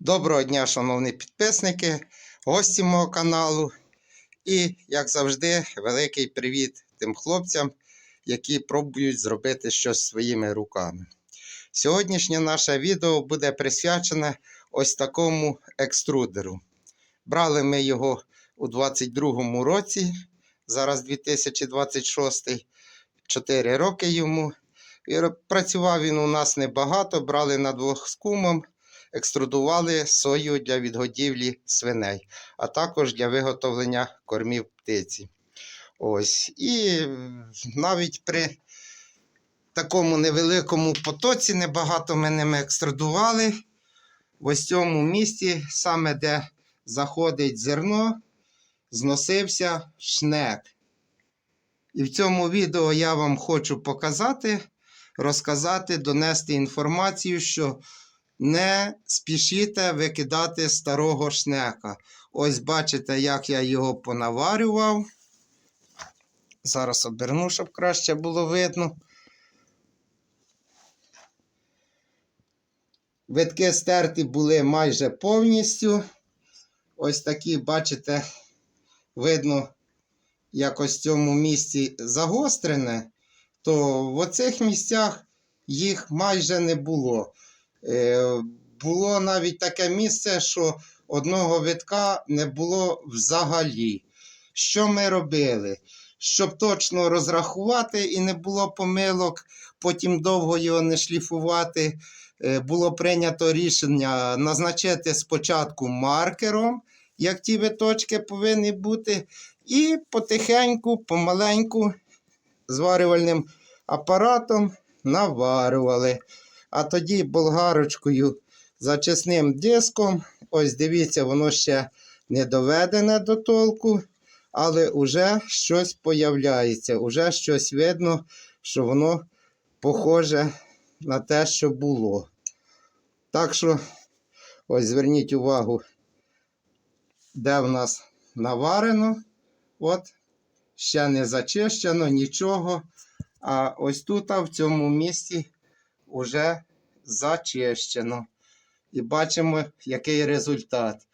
Доброго дня, шановні підписники, гості мого каналу. І, як завжди, великий привіт тим хлопцям, які пробують зробити щось своїми руками. Сьогоднішнє наше відео буде присвячене ось такому екструдеру. Брали ми його у 22-му році, зараз 2026, 4 роки йому. І працював він у нас небагато, брали на двох з кумом екструдували сою для відгодівлі свиней, а також для виготовлення кормів птиці. Ось. І навіть при такому невеликому потоці небагато ми ними екструдували. В ось цьому місці, саме де заходить зерно, зносився шнек. І в цьому відео я вам хочу показати, розказати, донести інформацію, що не спішіте викидати старого шнека. Ось бачите, як я його понаварював. Зараз оберну, щоб краще було видно. Витки стерті були майже повністю. Ось такі, бачите, видно, як ось в цьому місці загострене, то в оцих місцях їх майже не було. Е, було навіть таке місце, що одного витка не було взагалі. Що ми робили? Щоб точно розрахувати і не було помилок, потім довго його не шліфувати, е, було прийнято рішення назначити спочатку маркером, як ті виточки повинні бути, і потихеньку, помаленьку, зварювальним апаратом наварювали. А тоді болгарочкою зачисним диском. Ось дивіться, воно ще не доведене до толку, але вже щось появляється, вже щось видно, що воно похоже на те, що було. Так що, ось зверніть увагу, де в нас наварено. От, ще не зачищено, нічого. А ось тут, в цьому місці, вже зачищено. І бачимо, який результат.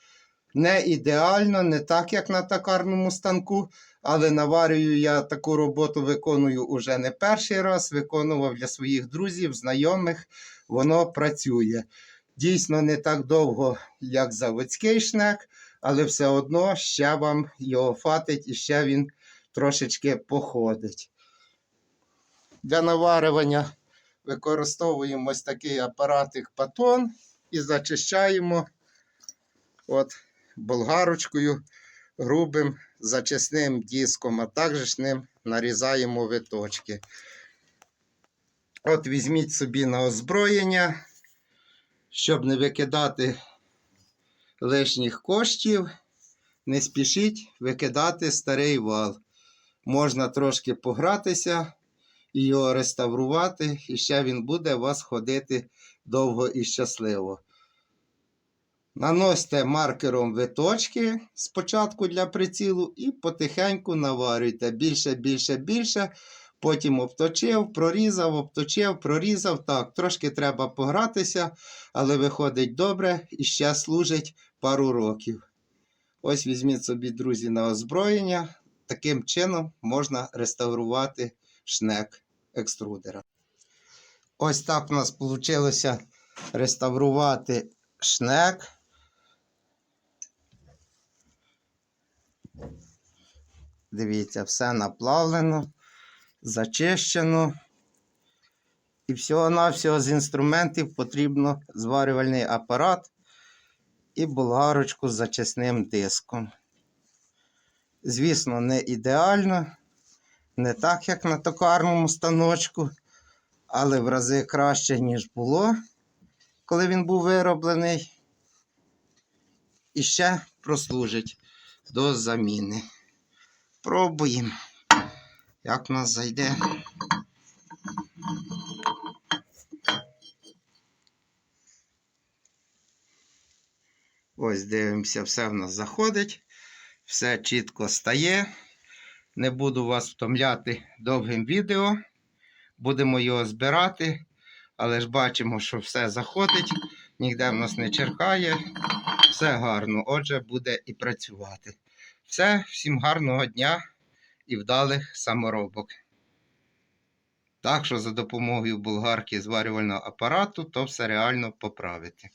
Не ідеально, не так, як на токарному станку, але наварюю я таку роботу виконую уже не перший раз, виконував для своїх друзів, знайомих, воно працює. Дійсно, не так довго, як заводський шнек, але все одно ще вам його фатить і ще він трошечки походить. Для наварювання використовуємо ось такий апаратик патон і зачищаємо от болгарочкою грубим зачисним диском, а також ним нарізаємо виточки. От візьміть собі на озброєння, щоб не викидати лишніх коштів, не спішіть викидати старий вал. Можна трошки погратися і його реставрувати, і ще він буде у вас ходити довго і щасливо. Наносьте маркером виточки спочатку для прицілу і потихеньку наварюйте більше, більше, більше. Потім обточив, прорізав, обточив, прорізав. Так, трошки треба погратися, але виходить добре і ще служить пару років. Ось візьміть собі, друзі, на озброєння. Таким чином можна реставрувати шнек екструдера. Ось так у нас вийшло реставрувати шнек. Дивіться, все наплавлено, зачищено. І всього-навсього з інструментів потрібно зварювальний апарат і болгарочку з зачисним диском. Звісно, не ідеально, не так, як на токарному станочку, але в рази краще, ніж було, коли він був вироблений. І ще прослужить до заміни. Пробуємо, як в нас зайде. Ось дивимося, все в нас заходить, все чітко стає. Не буду вас втомляти довгим відео. Будемо його збирати, але ж бачимо, що все заходить. ніде в нас не черкає. Все гарно, отже, буде і працювати. Все, всім гарного дня і вдалих саморобок. Так що за допомогою болгарки зварювального апарату то все реально поправити.